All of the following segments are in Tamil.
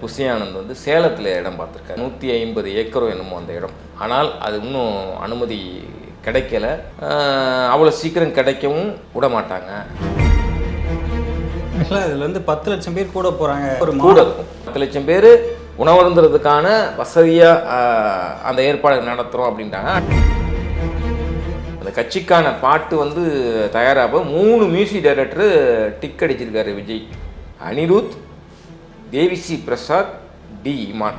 புசியானந்த் வந்து சேலத்தில் இடம் பார்த்துருக்காரு. நூற்றி ஐம்பது ஏக்கரோ என்னமோ அந்த இடம். ஆனால் அது இன்னும் அனுமதி கிடைக்கல. அவ்வளோ சீக்கிரம் கிடைக்கவும் விட மாட்டாங்க இதில் வந்து பத்து லட்சம் பேர் கூட போகிறாங்க ஒரு கூட இருக்கும். பத்து லட்சம் பேர் உணவருந்துறதுக்கான வசதியாக அந்த ஏற்பாடு நடத்துகிறோம் அப்படின்ட்டாங்க அந்த கட்சிக்கான பாட்டு வந்து தயாராக மூணு மியூசிக் டைரக்டர் டிக் அடிச்சிருக்காரு விஜய். அனிருத் தேவிசி பிரசாத் டி இமான்.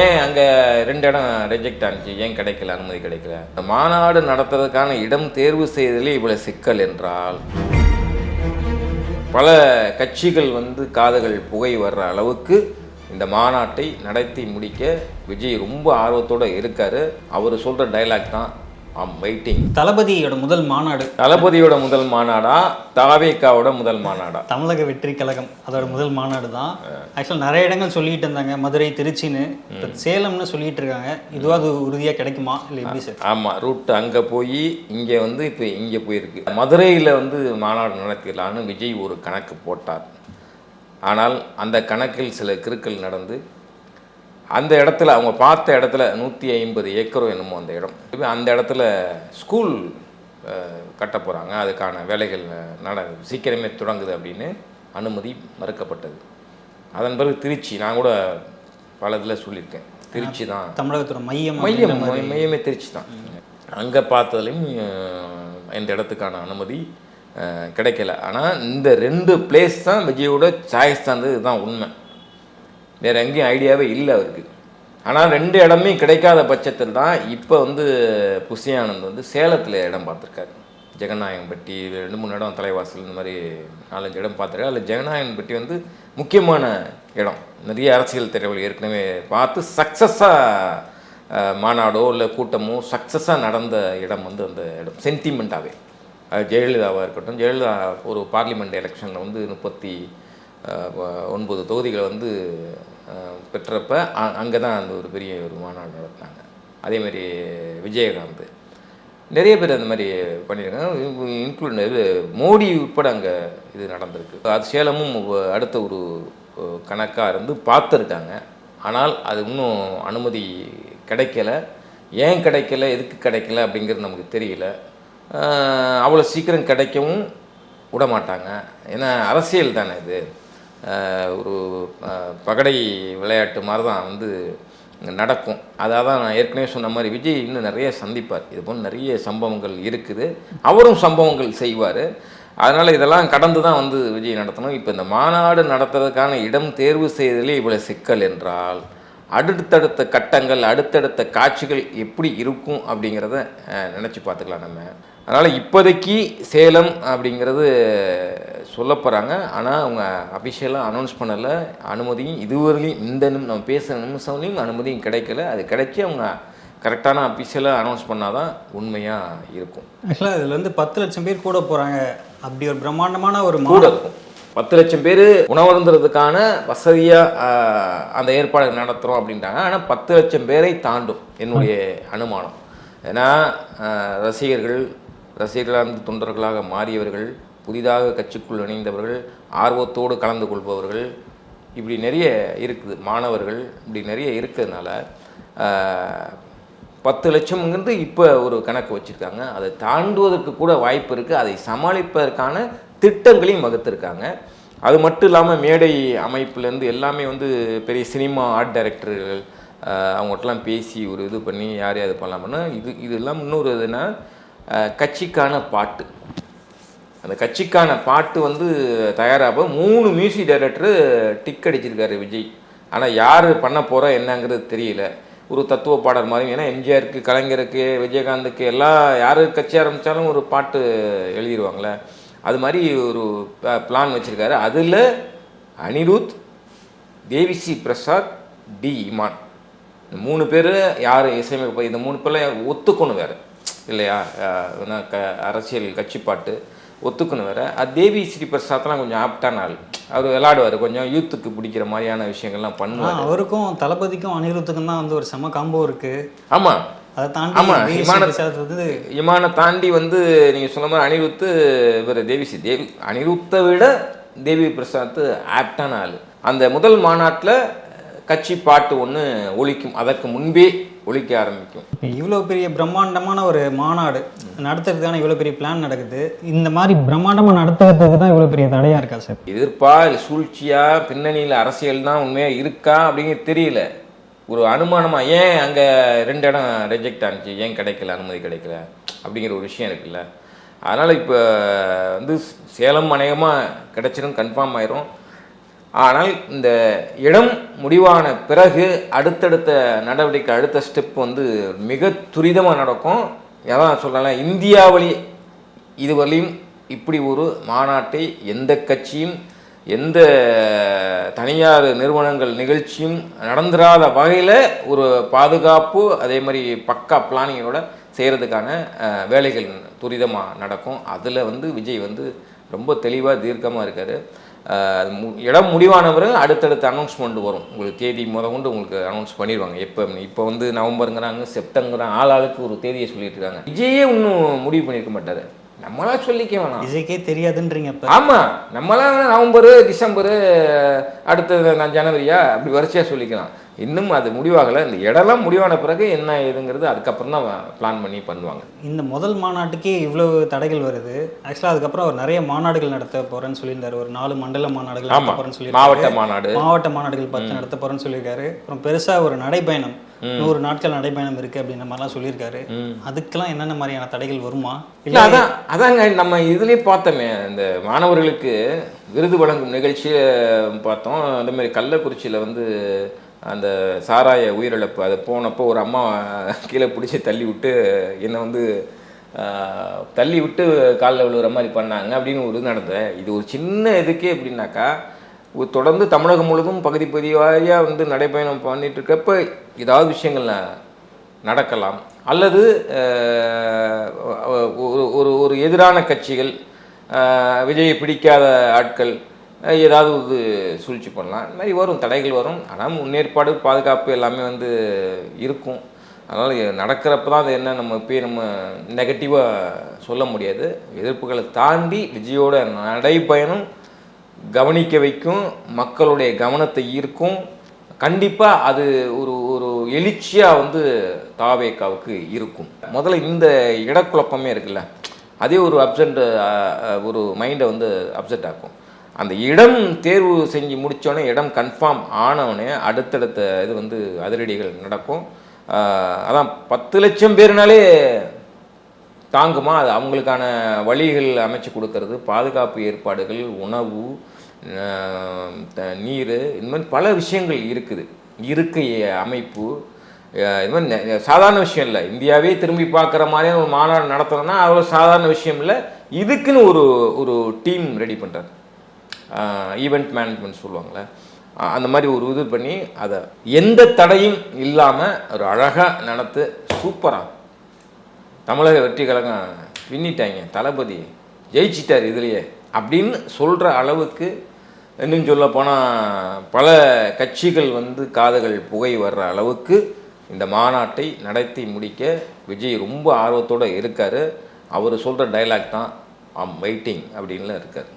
ஏன் அங்கே ரெண்டு இடம் ரிஜெக்ட் ஆனிச்சு? ஏன் கிடைக்கல? அனுமதி கிடைக்கல? இந்த மாநாடு நடத்துறதுக்கான இடம் தேர்வு செய்ததிலே இவ்வளோ சிக்கல் என்றால் பல கட்சிகள் வந்து காதுகள் புகை வர்ற அளவுக்கு இந்த மாநாட்டை நடத்தி முடிக்க விஜய் ரொம்ப ஆர்வத்தோட இருக்கார். அவர் சொல்கிற டைலாக் தான் ஆம் வெயிட்டிங் தளபதியோட முதல் மாநாடு. தளபதியோட முதல் மாநாடா? தாவேக்காவோட முதல் மாநாடா? தமிழக வெற்றி கழகம் அதோட முதல் மாநாடு தான். ஆக்சுவலாக நிறைய இடங்கள் சொல்லிட்டு இருந்தாங்க. மதுரை திருச்சின்னு. சேலம்னு சொல்லிட்டு இருக்காங்க. இதுவாக அது உறுதியாக கிடைக்குமா? இல்லை எப்படி சார்? ஆமாம் ரூட் அங்கே போய் இங்கே வந்து இப்போ இங்கே போயிருக்கு. மதுரையில் வந்து மாநாடு நடத்திடலான்னு விஜய் ஒரு கணக்கு போட்டார். ஆனால் அந்த கணக்கில் சில கிறுக்கல் நடந்து அந்த இடத்துல அவங்க பார்த்த இடத்துல நூற்றி ஐம்பது ஏக்கரோ என்னமோ அந்த இடம். அந்த இடத்துல ஸ்கூல் கட்ட போகிறாங்க அதுக்கான வேலைகள் நட சீக்கிரமே தொடங்குது அப்படின்னு அனுமதி மறுக்கப்பட்டது. அதன் பிறகு திருச்சி நான் கூட பல இதில் சொல்லியிருக்கேன். திருச்சி தான். தமிழகத்தோட மையம் மையம். மையமே திருச்சி தான். அங்கே பார்த்ததுலையும் இந்த இடத்துக்கான அனுமதி கிடைக்கல. ஆனால் இந்த ரெண்டு பிளேஸ் தான் விஜயோட சாய்ஸ் தான் இதுதான் உண்மை. வேறு எங்கேயும் ஐடியாவே இல்லை அவருக்கு. ஆனால் ரெண்டு இடமே கிடைக்காத பட்சத்தில் தான் இப்போ வந்து புசியானந்த் வந்து சேலத்தில் இடம் பார்த்துருக்காரு. ஜெகநாயகன்பட்டி ரெண்டு மூணு இடம் தலைவாசல் இந்த மாதிரி நாலஞ்சு இடம் பார்த்துருக்காரு. அதில் ஜெகநாயகன்பட்டி வந்து முக்கியமான இடம். நிறைய அரசியல் தலைவர்கள் ஏற்கனவே பார்த்து சக்ஸஸாக மாநாடோ இல்லை கூட்டமோ சக்ஸஸாக நடந்த இடம் வந்து அந்த இடம். சென்டிமெண்ட்டாகவே ஜெயலலிதாவாக இருக்கட்டும் ஜெயலலிதா ஒரு பார்லிமெண்ட் எலெக்ஷனில் வந்து முப்பத்தி ஒன்பது தொகுதிகளை வந்து பெற்றப்ப அங்கே தான் அந்த ஒரு பெரிய ஒரு மாநாடு நடத்தினாங்க. அதேமாதிரி விஜயகாந்த். நிறைய பேர் அந்த மாதிரி பண்ணியிருக்காங்க. இன்க்ளூட் இது மோடி உட்பட அங்கே இது நடந்திருக்கு. அது சேலமும் அடுத்த ஒரு கணக்காக இருந்து பார்த்துருக்காங்க. ஆனால் அது இன்னும் அனுமதி கிடைக்கல. ஏன் கிடைக்கல? எதுக்கு கிடைக்கல? அப்படிங்கிறது நமக்கு தெரியல. அவ்வளோ சீக்கிரம் கிடைக்கவும் விட மாட்டாங்க ஏன்னா அரசியல் தானே இது. ஒரு பகடை விளையாட்டு மாதிரி தான் வந்து நடக்கும். அதாவது தான் நான் ஏற்கனவே சொன்ன மாதிரி விஜய் இன்னும் நிறைய சந்திப்பார். இது போல் நிறைய சம்பவங்கள் இருக்குது. அவரும் சம்பவங்கள் செய்வார். அதனால் இதெல்லாம் கடந்து தான் வந்து விஜய் நடத்தணும். இப்போ இந்த மாநாடு நடத்துறதுக்கான இடம் தேர்வு செய்ததிலே இவ்வளோ சிக்கல் என்றால் அடுத்தடுத்த கட்டங்கள் அடுத்தடுத்த காட்சிகள் எப்படி இருக்கும் அப்படிங்கிறத நினச்சி பார்த்துக்கலாம் நம்ம. அதனால் இப்போதைக்கு சேலம் அப்படிங்கிறது சொல்ல போகிறாங்க ஆனால் அவங்க அஃபிஷியலாக அனௌன்ஸ் பண்ணலை. அனுமதியும் இதுவரையிலும் இந்த நிமி- நம்ம பேசுகிற நிமிஷம்லையும் அனுமதியும் கிடைக்கல. அது கிடைச்சி அவங்க கரெக்டான அஃபிஷியலாக அனௌன்ஸ் பண்ணால் தான் உண்மையாக இருக்கும். ஆக்சுவலாக இதில் வந்து பத்து லட்சம் பேர் கூட போகிறாங்க அப்படி ஒரு பிரம்மாண்டமான ஒரு கூட இருக்கும். பத்து லட்சம் பேர் உணவருந்துறதுக்கான வசதியாக அந்த ஏற்பாடு நடத்துகிறோம் அப்படின்ட்டாங்க. ஆனால் பத்து லட்சம் பேரை தாண்டும் என்னுடைய அனுமானம். ஏன்னா ரசிகர்கள் ரசிகர்களார்ந்த தொண்டர்களாக மாறியவர்கள் புதிதாக கட்சிக்குள் இணைந்தவர்கள் ஆர்வத்தோடு கலந்து கொள்பவர்கள் இப்படி நிறைய இருக்குது மாணவர்கள் இப்படி நிறைய இருக்கிறதுனால பத்து லட்சம்ங்கிறது இப்போ ஒரு கணக்கு வச்சுருக்காங்க. அதை தாண்டுவதற்கு கூட வாய்ப்பு இருக்குது அதை சமாளிப்பதற்கான திட்டங்களையும் வகுத்திருக்காங்க. அது மட்டும் இல்லாமல் மேடை அமைப்புலேருந்து எல்லாமே வந்து பெரிய சினிமா ஆர்ட் டைரக்டர்கள் அவங்ககிட்டலாம் பேசி ஒரு இது பண்ணி யார் யார் இது பண்ணலாம்னா இது இது இல்லாமல் இன்னொரு இதுனா கட்சிக்கான பாட்டு. அந்த கட்சிக்கான பாட்டு வந்து தயாராக மூணு மியூசிக் டைரக்டரு டிக் அடிச்சிருக்காரு விஜய். ஆனால் யார் பண்ண போகிறா என்னங்கிறது தெரியல. ஒரு தத்துவ பாடல் மாதிரி. ஏன்னா எம்ஜிஆருக்கு கலைஞருக்கு விஜயகாந்துக்கு எல்லாம் யார் கட்சி ஆரம்பித்தாலும் ஒரு பாட்டு எழுதிடுவாங்களே அது மாதிரி ஒரு பிளான் வச்சுருக்காரு. அதில் அனிருத் தேவிசி பிரசாத் டி இமான். இந்த மூணு பேர் யார் இசையமைப்பு இந்த மூணு பேர்லாம் ஒத்துக்கணும் வேறு. இல்லையா? க அரசியல் கட்சி பாட்டு. அது தேவி ஸ்ரீ பிரசாத்லாம் கொஞ்சம் ஆப்டான ஆள் அவர் விளாடுவார் கொஞ்சம் யூத்துக்கு பிடிக்கிற மாதிரியான விஷயங்கள்லாம் பண்ணுவார். அவருக்கும் தளபதிக்கும் அனிருத்துக்கும் தான் வந்து ஒரு செம காம்போ இருக்கு. ஆமாம் அதை ஆமா, தாண்டி விமான- பிரசாத் வந்து இமானை தாண்டி வந்து நீங்கள் சொன்ன மாதிரி அனிருத்து இவர் தேவிசி தேவி அனிருத்தை விட தேவி பிரசாத் ஆப்டான ஆள். அந்த முதல் மாநாட்டில் கட்சி பாட்டு ஒன்று ஒலிக்கும் அதற்கு முன்பே ஒலிக்க ஆரம்பிக்கும். இவ்வளோ பெரிய பிரம்மாண்டமான ஒரு மாநாடு நடத்துறதுக்கான இவ்வளோ பெரிய பிளான் நடக்குது. இந்த மாதிரி பிரம்மாண்டமாக நடத்துறதுக்கு தான் இவ்வளோ பெரிய தடையாக இருக்கா சார்? எதிர்ப்பா இல்லை சூழ்ச்சியா? பின்னணியில் அரசியல் தான் உண்மையாக இருக்கா அப்படிங்கிறது தெரியல. ஒரு அனுமானமா ஏன் அங்கே ரெண்டு இடம் ரிஜெக்ட் ஆனிச்சு? ஏன் கிடைக்கல? அனுமதி கிடைக்கல? அப்படிங்கிற ஒரு விஷயம் இருக்குல்ல. அதனால் இப்போ வந்து சேலம் அநேகமாக கிடைச்சிரும் கன்ஃபார்ம் ஆயிரும். ஆனால் இந்த இடம் முடிவான பிறகு அடுத்தடுத்த நடவடிக்கை அடுத்த ஸ்டெப் வந்து மிக துரிதமாக நடக்கும். எதான் சொல்லலாம் இந்தியாவிலே இதுவரையும் இப்படி ஒரு மாநாட்டை எந்த கட்சியும் எந்த தனியார் நிறுவனங்கள் நிகழ்ச்சியும் நடந்துடாத வகையில் ஒரு பாதுகாப்பு அதே மாதிரி பக்கா பிளானிங்கோட செய்கிறதுக்கான வேலைகள் துரிதமாக நடக்கும். அதில் வந்து விஜய் வந்து ரொம்ப தெளிவாக தீர்க்கமாக இருக்கார். இடம் முடிவான பிறகு அடுத்தடுத்த அனௌன்ஸ்மெண்ட் வரும். உங்களுக்கு தேதி முத கொண்டு உங்களுக்கு அனௌன்ஸ் பண்ணிடுவாங்க. எப்போ இப்போ வந்து நவம்பருங்கிறாங்க செப்டம்பருங்கிறாங்க ஆள் ஆளுக்கு ஒரு தேதியை சொல்லிட்டு இருக்காங்க விஜயே இன்னும் முடிவு பண்ணியிருக்க மாட்டாரு. நம்மளா சொல்லிக்க வேணாம். விஜய்க்கே தெரியாதுன்றீங்க இப்போ ஆமா. நம்மளாம் நவம்பரு டிசம்பரு அடுத்தது நான் ஜனவரியா? அப்படி வரிசையாக சொல்லிக்கலாம். இன்னும் அது முடிவாகலை. இந்த இடம்லாம் முடிவான பிறகு என்ன ஏதுங்கிறது அதுக்கப்புறம் தான் பிளான் பண்ணி பண்ணுவாங்க. இந்த முதல் மாநாட்டுக்கே இவ்வளவு தடைகள் வருது. ஆக்சுவலாக அதுக்கப்புறம் அவர் நிறைய மாநாடுகள் நடத்த போறேன்னு சொல்லியிருந்தாரு. ஒரு நாலு மண்டல மாநாடுகள் நடத்த போறேன்னு சொல்லியிருக்காரு. மாவட்ட மாநாடு. மாவட்ட மாநாடுகள் பத்து நடத்த போறேன்னு சொல்லியிருக்காரு. அப்புறம் பெருசா ஒரு நடைபயணம். நூறு நாட்கள் நடைபயணம் இருக்கு அப்படின்ற மாதிரிலாம் சொல்லியிருக்காரு. அதுக்கெல்லாம் என்னென்ன மாதிரியான தடைகள் வருமா? இல்லை அதான் அதாங்க நம்ம இதுலேயே பார்த்தோமே இந்த மாணவர்களுக்கு விருது வழங்கும் நிகழ்ச்சியை பார்த்தோம். அந்த மாதிரி கள்ளக்குறிச்சியில் வந்து அந்த சாராய உயிரிழப்பு அது போனப்போ ஒரு அம்மா கீழே பிடிச்சி தள்ளி விட்டு என்னை வந்து தள்ளி விட்டு காலில் விழுகிற மாதிரி பண்ணாங்க அப்படின்னு ஒரு இது நடந்தது. இது ஒரு சின்ன இதுக்கே எப்படின்னாக்கா தொடர்ந்து தமிழகம் முழுவதும் பகுதி பகுதி வாரியாக வந்து நடைபயணம் பண்ணிட்டு இருக்கப்ப ஏதாவது விஷயங்கள் நடக்கலாம். அல்லது ஒரு ஒரு ஒரு எதிரான கட்சிகள் விஜயை பிடிக்காத ஆட்கள் ஏதாவது இது சூழ்ச்சி பண்ணலாம். இந்த மாதிரி வரும் தடைகள் வரும். ஆனால் முன்னேற்பாடு பாதுகாப்பு எல்லாமே வந்து இருக்கும். அதனால் நடக்கிறப்ப தான் அது என்ன நம்ம இப்போயே நம்ம நெகட்டிவாக சொல்ல முடியாது. எதிர்ப்புகளை தாண்டி விஜயோட நடைப்பயணம் கவனிக்க வைக்கும். மக்களுடைய கவனத்தை ஈர்க்கும். கண்டிப்பாக அது ஒரு ஒரு எழுச்சியாக வந்து தாவேக்காவுக்கு இருக்கும். முதல்ல இந்த இடக்குழப்பமே இருக்குல்ல. அதே ஒரு அப்சென்ட் ஒரு மைண்டை வந்து அப்செட் ஆக்கும். அந்த இடம் தேர்வு செஞ்சு முடித்தோடனே இடம் கன்ஃபார்ம் ஆனவுடனே அடுத்தடுத்த இது வந்து அதிரடிகள் நடக்கும். அதான் பத்து லட்சம் பேர்னாலே தாங்குமா? அது அவங்களுக்கான வழிகள் அமைச்சு கொடுக்கறது பாதுகாப்பு ஏற்பாடுகள் உணவு த- நீர் இந்த மாதிரி பல விஷயங்கள் இருக்குது. இருக்கை அமைப்பு இது மாதிரி சாதாரண விஷயம் இல்லை. இந்தியாவே திரும்பி பார்க்குற மாதிரியான ஒரு மாநாடு நடத்தணும்னா அவ்வளோ சாதாரண விஷயம் இல்லை. இதுக்குன்னு ஒரு ஒரு டீம் ரெடி பண்ணுறாரு ஈவெண்ட் மேனேஜ்மெண்ட் சொல்லுவாங்கள்ல அந்த மாதிரி ஒரு இது பண்ணி அதை எந்த தடையும் இல்லாமல் ஒரு அழகாக நடத்து சூப்பராக தமிழக வெற்றி கழகம் பின்னிட்டாங்க தளபதி ஜெயிச்சிட்டார் இதுலேயே அப்படின்னு சொல்கிற அளவுக்கு இன்னும் சொல்ல போனால் பல கட்சிகள் வந்து காதுகள் புகை வர்ற அளவுக்கு இந்த மாநாட்டை நடத்தி முடிக்க விஜய் ரொம்ப ஆர்வத்தோடு இருக்கார். அவர் சொல்கிற டைலாக் தான் ஆம் வெயிட்டிங் அப்படின்லாம் இருக்கார்.